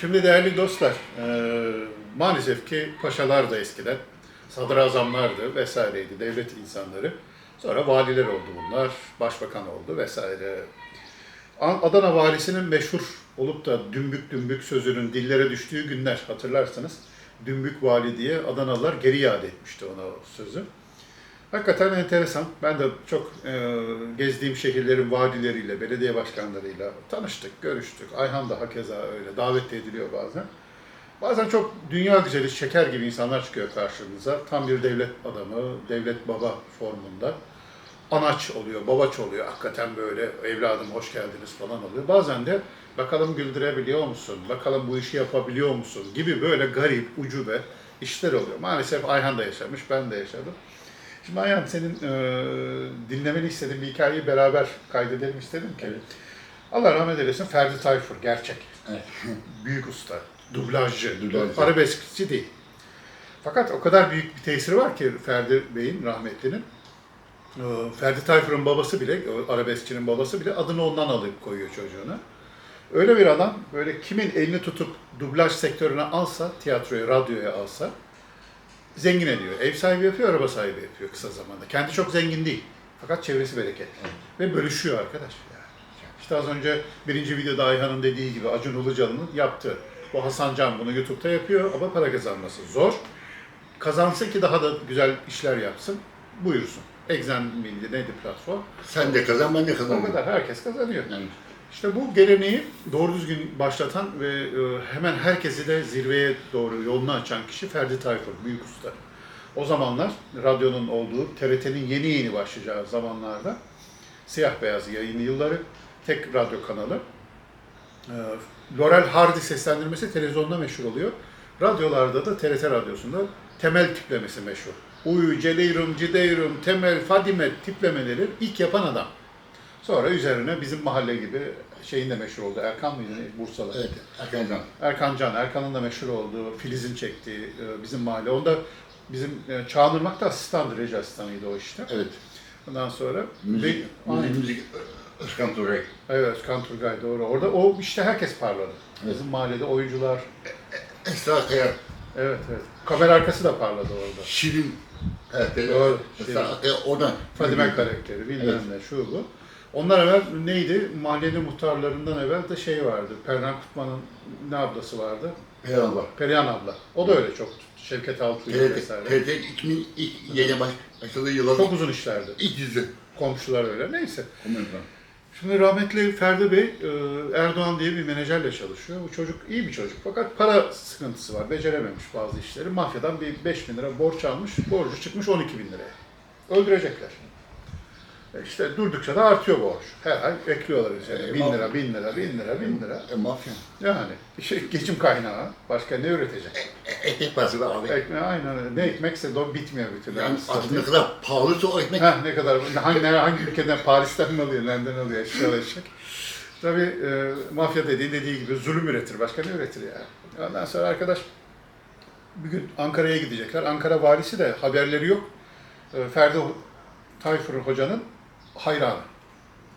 Şimdi değerli dostlar, e, maalesef ki paşalar da eskiden sadrazamlardı vesaireydi, devlet insanları. Sonra valiler oldu bunlar, başbakan oldu vesaire. An- Adana valisinin meşhur olup da dümbük dümbük sözünün dillere düştüğü günler hatırlarsınız. Dümbük vali diye Adanalılar geri iade etmişti ona sözü. Hakikaten enteresan. Ben de çok e, gezdiğim şehirlerin valileriyle, belediye başkanlarıyla tanıştık, görüştük. Ayhan da hakeza öyle. Davet ediliyor bazen. Bazen çok dünya güzeli, şeker gibi insanlar çıkıyor karşınıza. Tam bir devlet adamı, devlet baba formunda. Anaç oluyor, babaç oluyor. Hakikaten böyle evladım hoş geldiniz falan oluyor. Bazen de bakalım güldürebiliyor musun, bakalım bu işi yapabiliyor musun gibi böyle garip, ucube işler oluyor. Maalesef Ayhan da yaşamış, ben de yaşadım. Şimdi Ayhan senin e, dinlemeni istediğim bir hikayeyi beraber kaydedelim istedim ki. Allah rahmet eylesin Ferdi Tayfur, gerçek. Evet. Büyük usta, dublajcı, Dublajcı. arabeskçi değil. Fakat o kadar büyük bir tesiri var ki Ferdi Bey'in, rahmetlinin. E, Ferdi Tayfur'un babası bile, arabeskçinin babası bile adını ondan alıp koyuyor çocuğuna. Öyle bir adam, böyle kimin elini tutup dublaj sektörüne alsa, tiyatroya, radyoya alsa, zengin ediyor. Ev sahibi yapıyor, araba sahibi yapıyor kısa zamanda. Kendi çok zengin değil. Fakat çevresi bereketli. Ve bölüşüyor arkadaş. Yani. İşte az önce birinci videoda Ayhan'ın dediği gibi Acun Ilıcalı'nın yaptığı. Bu Hasan Can bunu YouTube'da yapıyor ama para kazanması zor. Kazansın ki daha da güzel işler yapsın. Buyursun. Exen miydi neydi platform? Sen de kazan, ben de O kazanıyorum. kadar herkes kazanıyor. Yani İşte bu geleneği doğru düzgün başlatan ve e, hemen herkesi de zirveye doğru yolunu açan kişi Ferdi Tayfur, büyük usta. O zamanlar radyonun olduğu, TRT'nin yeni yeni başlayacağı zamanlarda siyah beyaz yayın yılları, tek radyo kanalı. E, Laurel Hardy seslendirmesi televizyonda meşhur oluyor. Radyolarda da TRT radyosunda temel tiplemesi meşhur. Uyu, Celeyrum, Cideyrum, Temel, Fadime tiplemeleri ilk yapan adam. Sonra üzerine bizim mahalle gibi şeyin de meşhur oldu. Erkan mıydı? ne? Bursalı. evet, Erkancan. Erkan Can, Erkan'ın da meşhur olduğu, Filiz'in çektiği e, bizim mahalle. Onda bizim e, Çağınırmak'ta asistandı, reji asistanıydı o işte. Evet. Ondan sonra... Müzik, Ve- müzik, müzik, Özkan Turay. Evet, Özkan Turgay doğru. Orada o işte herkes parladı. Evet. Bizim mahallede oyuncular. Esra Kaya, Evet, evet. Kamera arkası da parladı orada. Şirin. Evet, Doğru, Esra Kaya oradan. Fadime karakteri, bilmem Evet. ne, şu bu. Onlar evvel neydi? Mahallenin muhtarlarından evvel de şey vardı. Perran Kutman'ın ne ablası vardı? Eyvallah. Perihan abla. O da öyle çok. Şevket Altuğ TRT, vesaire. TRT 2000 ilk yeni baş, başladığı yıllar. Çok uzun işlerdi. ilk dizi. Komşular öyle. Neyse. Komünizm. Şimdi rahmetli Ferdi Bey e, Erdoğan diye bir menajerle çalışıyor. Bu çocuk iyi bir çocuk fakat para sıkıntısı var. Becerememiş bazı işleri. Mafyadan bir 5 bin lira borç almış. Borcu çıkmış 12 bin liraya. Öldürecekler. E İşte durdukça da artıyor borç. Her ay ekliyorlar üzerine. E, Bin lira, bin lira, bin lira, bin lira. E, mafya. Yani işte geçim kaynağı. Başka ne üretecek? E, ekmek parası da abi. Ekmeği aynen öyle. Ne ekmekse de o bitmiyor bir türlü. Yani artık ne kadar pahalıysa o ekmek. Heh, ne kadar, hangi, hangi ülkeden, Paris'ten mi alıyor, nereden alıyor, eşya eşek. Tabii e, mafya dediği dediği gibi zulüm üretir, başka ne üretir yani. Ondan sonra arkadaş bir gün Ankara'ya gidecekler. Ankara valisi de haberleri yok. E, Ferdi Tayfur hocanın hayranı.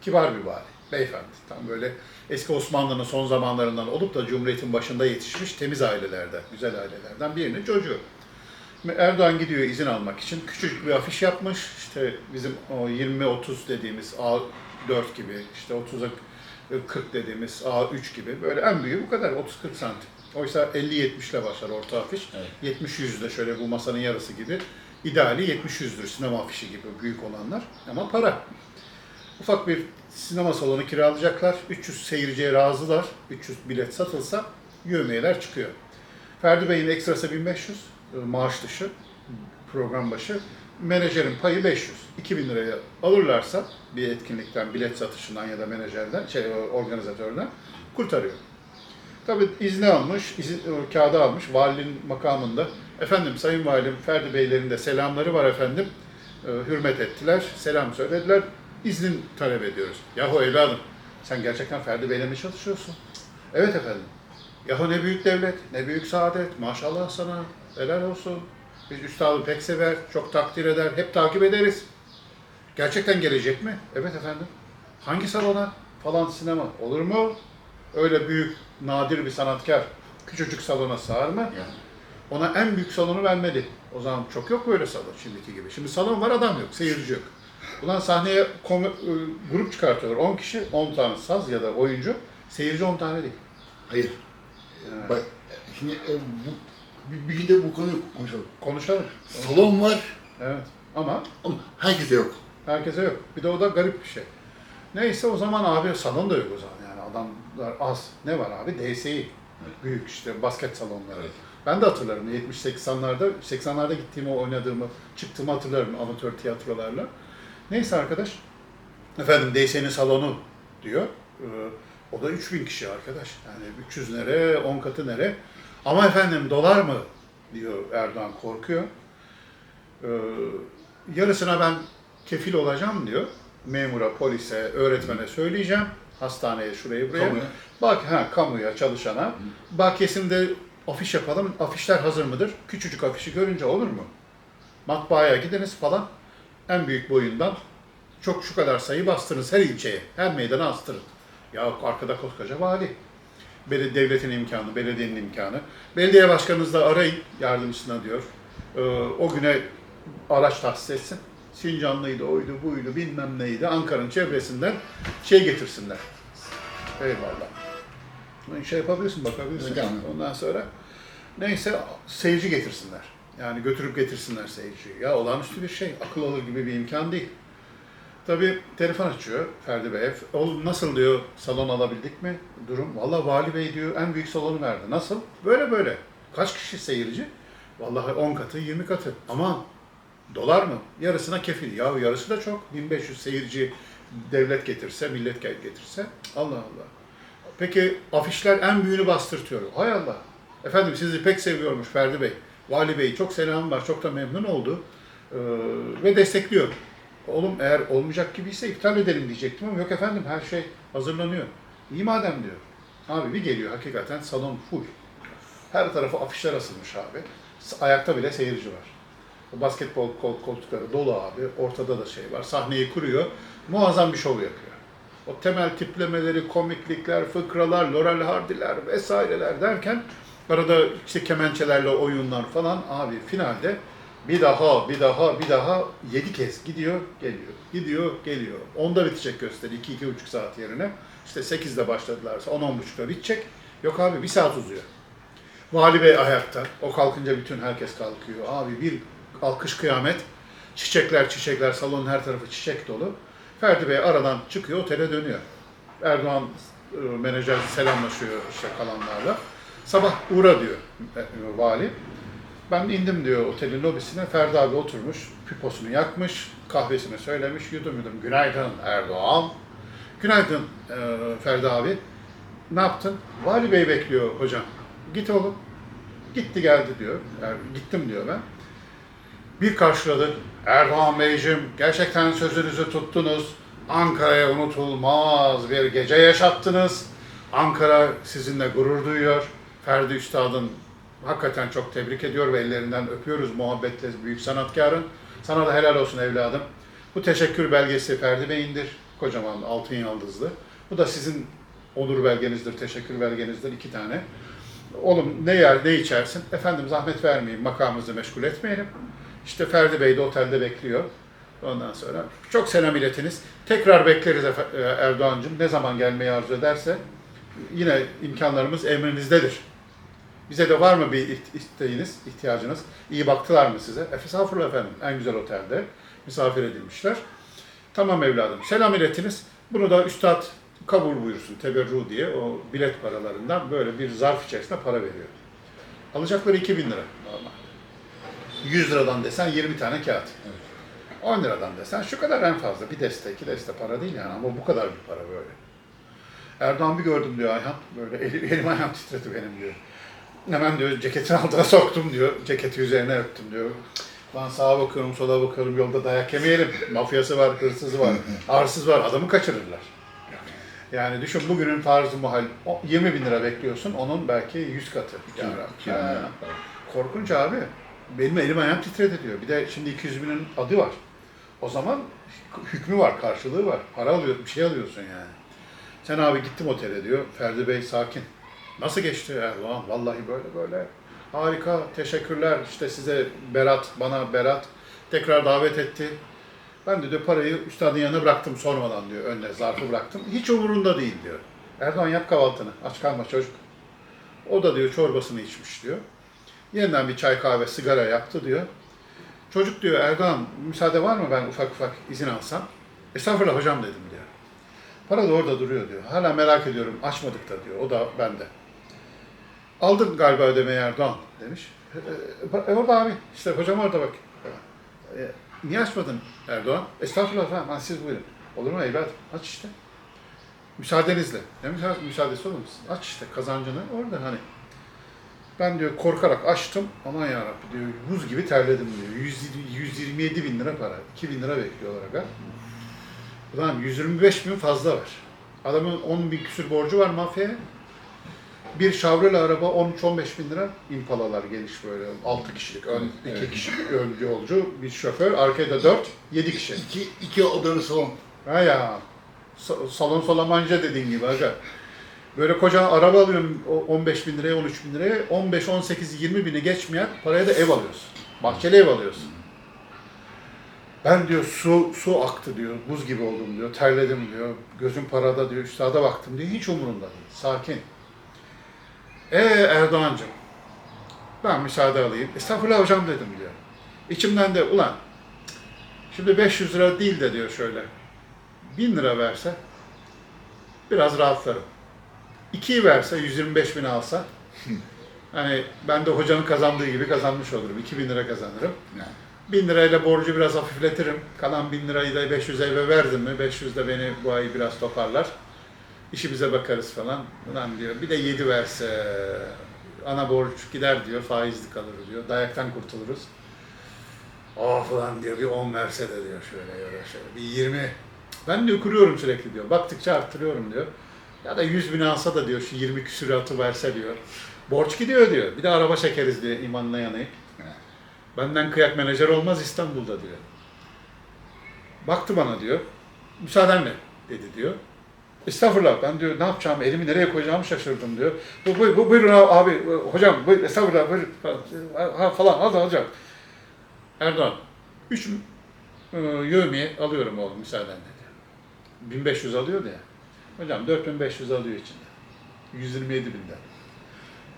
Kibar bir vali, beyefendi. Tam böyle eski Osmanlı'nın son zamanlarından olup da Cumhuriyet'in başında yetişmiş temiz ailelerden, güzel ailelerden birinin çocuğu. Erdoğan gidiyor izin almak için. Küçücük bir afiş yapmış. İşte bizim o 20-30 dediğimiz A4 gibi, işte 30'a 40 dediğimiz A3 gibi. Böyle en büyüğü bu kadar, 30-40 santim. Oysa 50-70 ile başlar orta afiş. Evet. 70-100 de şöyle bu masanın yarısı gibi. İdeali 70-100'dür sinema afişi gibi büyük olanlar. Ama para. Ufak bir sinema salonu kiralayacaklar. 300 seyirciye razılar. 300 bilet satılsa yövmeyeler çıkıyor. Ferdi Bey'in ekstrası 1500 e, maaş dışı program başı. Menajerin payı 500. 2000 liraya alırlarsa bir etkinlikten, bilet satışından ya da menajerden, şey organizatörden kurtarıyor. Tabii izni almış, izin, kağıdı almış, valinin makamında. Efendim, Sayın Valim, Ferdi Beylerin de selamları var efendim. E, hürmet ettiler, selam söylediler. İznin talep ediyoruz. Yahu evladım, sen gerçekten Ferdi Bey'le mi çalışıyorsun? Evet efendim. Yahu ne büyük devlet, ne büyük saadet. Maşallah sana, helal olsun. Biz üstadı pek sever, çok takdir eder, hep takip ederiz. Gerçekten gelecek mi? Evet efendim. Hangi salona? Falan sinema. Olur mu? Öyle büyük, nadir bir sanatkar Küçücük salona sığar mı? Yani. Ona en büyük salonu vermedi. O zaman çok yok böyle salon şimdiki gibi. Şimdi salon var adam yok, seyirci yok. Ulan sahneye kom- ı, grup çıkartıyorlar. 10 kişi, 10 tane saz ya da oyuncu. Seyirci 10 tane değil. Hayır. Bak şimdi e, bu, bir, bir de bu konuyu konuşalım. Konuşalım. Salon var Evet. Ama ama herkese yok. herkese yok. Bir de o da garip bir şey. Neyse o zaman abi salon da yok o zaman yani adamlar az. Ne var abi? DSİ. Büyük işte basket salonları. Evet. Ben de hatırlarım 70-80'larda, 80'larda gittiğimi, oynadığımı, çıktığımı hatırlarım amatör tiyatrolarla. Neyse arkadaş, efendim DS'nin salonu diyor. Ee, o da 3000 kişi arkadaş. Yani 300 nere, 10 katı nere. Ama efendim dolar mı diyor Erdoğan korkuyor. Ee, yarısına ben kefil olacağım diyor. Memura, polise, öğretmene söyleyeceğim. Hastaneye, şuraya, buraya. Kamuya. Bak ha kamuya, çalışana. Bakiyesinde afiş yapalım. Afişler hazır mıdır? Küçücük afişi görünce olur mu? Matbaaya gidiniz falan. En büyük boyundan çok şu kadar sayı bastırınız her ilçeye, her meydana astırın. Ya arkada koskoca vali. Bel- devletin imkanı, belediyenin imkanı. Belediye başkanınızı da arayın yardımcısına diyor. Ee, o güne araç tahsis etsin. Sincanlıydı, oydu, buydu, bilmem neydi. Ankara'nın çevresinden şey getirsinler. Eyvallah. Şey yapabilirsin, bakabilirsin. Ondan sonra neyse seyirci getirsinler. Yani götürüp getirsinler seyirciyi. Ya olağanüstü bir şey. Akıl alır gibi bir imkan değil. Tabii telefon açıyor Ferdi Bey. Oğlum nasıl diyor salon alabildik mi? Durum. Valla Vali Bey diyor en büyük salonu verdi. Nasıl? Böyle böyle. Kaç kişi seyirci? Vallahi 10 katı 20 katı. Ama dolar mı? Yarısına kefil. Ya yarısı da çok. 1500 seyirci devlet getirse, millet getirse. Allah Allah. Peki afişler en büyüğünü bastırtıyor. Hay Allah. Efendim sizi pek seviyormuş Ferdi Bey. Vali Bey çok selam var. Çok da memnun oldu. Ee, ve destekliyor. Oğlum eğer olmayacak gibiyse iptal edelim diyecektim ama yok efendim her şey hazırlanıyor. İyi madem diyor. Abi bir geliyor hakikaten salon full. Her tarafı afişler asılmış abi. Ayakta bile seyirci var. Basketbol kol- koltukları dolu abi. Ortada da şey var. Sahneyi kuruyor. Muazzam bir şov yapıyor. O temel tiplemeleri, komiklikler, fıkralar, Laurel Hardy'ler vesaireler derken arada işte kemençelerle oyunlar falan abi finalde bir daha, bir daha, bir daha yedi kez gidiyor, geliyor. Gidiyor, geliyor. Onda bitecek gösteri. iki iki buçuk saat yerine. İşte 8'de başladılarsa 10-10.30'da bitecek. Yok abi bir saat uzuyor. Vali Bey ayakta. O kalkınca bütün herkes kalkıyor. Abi bir alkış kıyamet. Çiçekler çiçekler salonun her tarafı çiçek dolu. Ferdi Bey aradan çıkıyor otele dönüyor. Erdoğan e, menajer selamlaşıyor işte kalanlarla. Sabah uğra diyor e, e, vali. Ben indim diyor otelin lobisine. Ferdi abi oturmuş, piposunu yakmış, kahvesini söylemiş, yudum yudum. Günaydın Erdoğan. Günaydın e, Ferdi abi. Ne yaptın? Vali Bey bekliyor hocam. Git oğlum. Gitti geldi diyor. Er, gittim diyor ben. Bir karşıladı. Erdoğan Beyciğim gerçekten sözünüzü tuttunuz. Ankara'ya unutulmaz bir gece yaşattınız. Ankara sizinle gurur duyuyor. Ferdi Üstad'ın hakikaten çok tebrik ediyor ve ellerinden öpüyoruz muhabbetle büyük sanatkarın. Sana da helal olsun evladım. Bu teşekkür belgesi Ferdi Bey'indir. Kocaman altın yıldızlı. Bu da sizin onur belgenizdir, teşekkür belgenizdir. iki tane. Oğlum ne yer ne içersin? Efendim zahmet vermeyin, makamımızı meşgul etmeyelim. İşte Ferdi Bey de otelde bekliyor. Ondan sonra çok selam iletiniz. Tekrar bekleriz e, Erdoğan'cığım. Ne zaman gelmeyi arzu ederse yine imkanlarımız emrinizdedir. Bize de var mı bir isteğiniz, ihtiyacınız? İyi baktılar mı size? Estağfurullah efendim. En güzel otelde misafir edilmişler. Tamam evladım. Selam iletiniz. Bunu da üstad kabul buyursun teberru diye o bilet paralarından böyle bir zarf içerisinde para veriyor. Alacakları 2000 lira normal. 100 liradan desen 20 tane kağıt. 10 liradan desen şu kadar en fazla. Bir deste, iki deste para değil yani ama bu kadar bir para böyle. Erdoğan bir gördüm diyor Ayhan. Böyle elim, elim ayağım titredi benim diyor. Hemen diyor ceketin altına soktum diyor. Ceketi üzerine örttüm diyor. Lan sağa bakıyorum, sola bakıyorum, yolda dayak yemeyelim. Mafyası var, hırsızı var, arsız var, adamı kaçırırlar. Yani düşün bugünün farzı muhal o 20 bin lira bekliyorsun, onun belki 100 katı. Yani, korkunç abi. Benim elim ayağım titredi diyor. Bir de şimdi 200 binin adı var. O zaman hükmü var, karşılığı var. Para alıyor, bir şey alıyorsun yani. Sen abi gittim otele diyor. Ferdi Bey sakin. Nasıl geçti Erdoğan? Vallahi böyle böyle. Harika, teşekkürler. İşte size Berat, bana Berat tekrar davet etti. Ben de diyor parayı üstadın yanına bıraktım sormadan diyor. Önüne zarfı bıraktım. Hiç umurunda değil diyor. Erdoğan yap kahvaltını. Aç kalma çocuk. O da diyor çorbasını içmiş diyor. Yeniden bir çay kahve sigara yaptı diyor. Çocuk diyor Erdoğan müsaade var mı ben ufak ufak izin alsam? Estağfurullah hocam dedim diyor. Para da orada duruyor diyor. Hala merak ediyorum açmadık da diyor. O da bende. Aldın galiba ödemeyi Erdoğan demiş. E, e, orada abi işte hocam orada bak. E, niye açmadın Erdoğan? Estağfurullah efendim ha, siz buyurun. Olur mu evlat? Aç işte. Müsaadenizle. Ne müsa- müsaadesi olur musun? Aç işte kazancını orada hani. Ben diyor korkarak açtım. Aman yarabbi diyor buz gibi terledim diyor. 100, 127 bin lira para. 2 bin lira bekliyorlar aga. Ulan 125 bin fazla var. Adamın 10 bin küsür borcu var mafyaya. Bir Chevrolet araba 13-15 bin lira. Impalalar geniş böyle 6 kişilik. Ön, 2 kişilik ön yolcu, bir şoför. Arkada 4, 7 kişi. İki, iki odalı salon. Ha ya. sa- Salon salamanca dediğin gibi aga. Böyle koca araba alıyorum o 15 bin liraya, 13 bin liraya. 15, 18, 20 bini geçmeyen paraya da ev alıyorsun. Bahçeli ev alıyorsun. Ben diyor su su aktı diyor. Buz gibi oldum diyor. Terledim diyor. Gözüm parada diyor. Üstada baktım diyor. Hiç umurumda değil. Sakin. Ee Erdoğan'cığım ben müsaade alayım. Estağfurullah hocam dedim diyor. İçimden de ulan şimdi 500 lira değil de diyor şöyle. 1000 lira verse biraz rahatlarım. 2'yi verse 125 bin alsa hani ben de hocanın kazandığı gibi kazanmış olurum. 2000 lira kazanırım. Yani. 1000 lirayla borcu biraz hafifletirim. Kalan 1000 lirayı da 500 eve verdim mi 500 de beni bu ay biraz toparlar. İşimize bakarız falan. Ulan diyor bir de 7 verse ana borç gider diyor faizli kalır diyor. Dayaktan kurtuluruz. Oh falan diyor bir 10 verse de diyor şöyle ya şöyle bir 20. Ben diyor kuruyorum sürekli diyor. Baktıkça arttırıyorum diyor. Ya da 100 bin alsa da diyor şu 20 küsuratı verse diyor. Borç gidiyor diyor. Bir de araba çekeriz diyor imanla yanayıp. Yani. Benden kıyak menajer olmaz İstanbul'da diyor. Baktı bana diyor. Müsaadenle dedi diyor. Estağfurullah ben diyor ne yapacağımı, elimi nereye koyacağımı şaşırdım diyor. Bu, bu, bu buyurun abi, hocam buyur, estağfurullah buyurun ha, falan al da hocam. Erdoğan, üç e, yövmiye alıyorum oğlum müsaadenle diyor. 1500 alıyordu ya. Hocam 4500 alıyor içinde. 127 binden.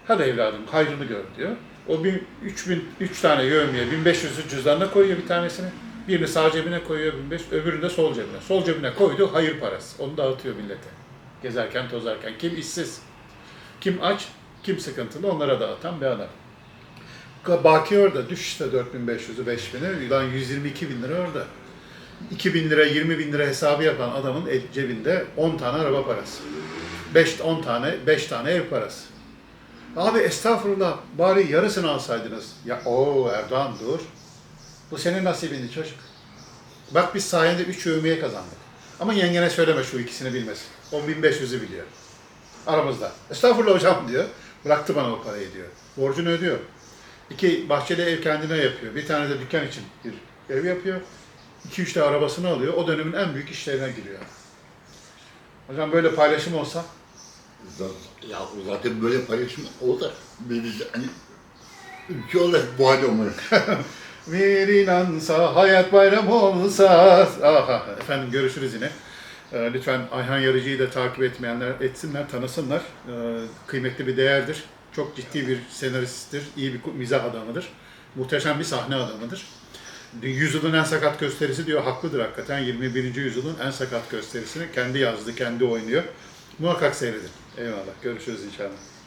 Hadi evladım hayrını gör diyor. O bin, 3000, 3 tane yövmiye 1500'ü cüzdanına koyuyor bir tanesini. Birini sağ cebine koyuyor 1500, öbürünü de sol cebine. Sol cebine koydu hayır parası. Onu dağıtıyor millete. Gezerken tozarken. Kim işsiz, kim aç, kim sıkıntılı onlara dağıtan bir adam. Baki orada. Düş işte 4500'ü 5000'i. Lan 122 bin lira orada. 2 bin lira, 20 bin lira hesabı yapan adamın cebinde 10 tane araba parası. 5, 10 tane, 5 tane ev parası. Abi estağfurullah bari yarısını alsaydınız. Ya o Erdoğan dur. Bu senin nasibindi çocuk. Bak biz sayende 3 övmeye kazandık. Ama yengene söyleme şu ikisini bilmesin. 10.500'ü biliyor. Aramızda. Estağfurullah hocam diyor. Bıraktı bana o parayı diyor. Borcunu ödüyor. İki bahçeli ev kendine yapıyor. Bir tane de dükkan için bir ev yapıyor. İki üç de arabasını alıyor. O dönemin en büyük işlerine giriyor. Hocam böyle paylaşım olsa Ya zaten böyle paylaşım olur hani ülke olarak bu olmalı. Bir inansa, hayat bayramı olsa. Aha, efendim görüşürüz yine. Ee, lütfen Ayhan Yarıcı'yı da takip etmeyenler etsinler, tanısınlar. Ee, kıymetli bir değerdir. Çok ciddi bir senaristtir, iyi bir mizah adamıdır. Muhteşem bir sahne adamıdır. Yüzyılın en sakat gösterisi diyor, haklıdır hakikaten. 21. yüzyılın en sakat gösterisini kendi yazdı, kendi oynuyor. Muhakkak seyredin. Eyvallah, görüşürüz inşallah.